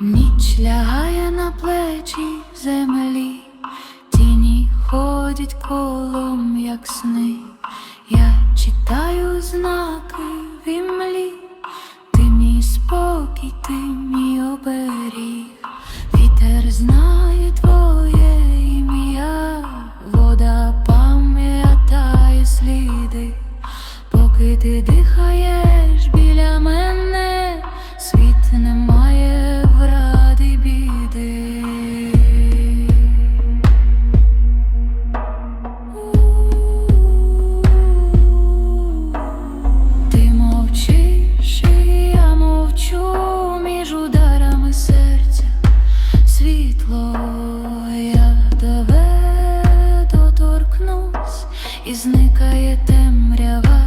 Ніч лягає на плечі землі, тіні ходять колом, як сни. Я читаю знаки в імлі, ти мій спокій, ти мій оберіг, вітер знає твоє ім'я, вода пам'ятає сліди, поки ти дихаєш біля мене, світ не Світло я доторкнусь торкнусь, і зникає темрява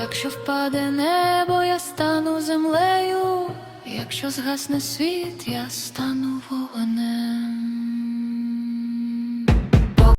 Якщо впаде небо, я стану землею, якщо згасне світ, я стану вогнем.